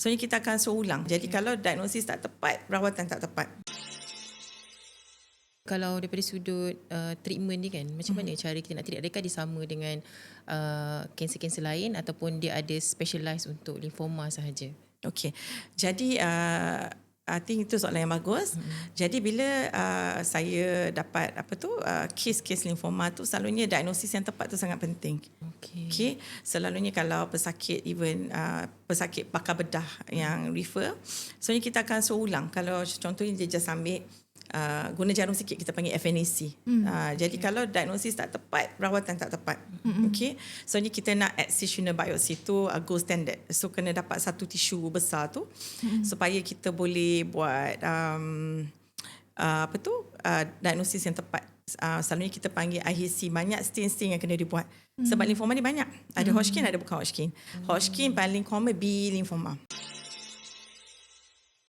So kita akan suruh ulang. Jadi kalau diagnosis tak tepat, perawatan tak tepat. Kalau daripada sudut uh, treatment ni kan, macam mana cara kita nak treat? Adakah dia sama dengan uh, kanser-kanser lain ataupun dia ada specialize untuk lymphoma sahaja? Okey. Jadi uh, I think itu soalan yang bagus. Hmm. Jadi bila uh, saya dapat apa tu uh, kes-kes limfoma tu selalunya diagnosis yang tepat tu sangat penting. Okey. Okey, selalunya kalau pesakit even uh, pesakit pakar bedah yang refer, sebenarnya kita akan suruh ulang. Kalau contohnya dia just ambil Uh, guna jarum sikit kita panggil FNAC. Mm. Uh, jadi okay. kalau diagnosis tak tepat, perawatan tak tepat. Mm-hmm. Okey. Soalnya kita nak excisional biopsy tu uh, gold standard. So kena dapat satu tisu besar tu mm-hmm. supaya kita boleh buat um, uh, apa tu? Uh, diagnosis yang tepat. Uh, selalunya kita panggil IHC banyak stain-stain yang kena dibuat. Mm-hmm. Sebab limfoma ni banyak. Ada mm-hmm. Hodgkin, ada bukan Hodgkin. Mm-hmm. Hodgkin paling common B limfoma.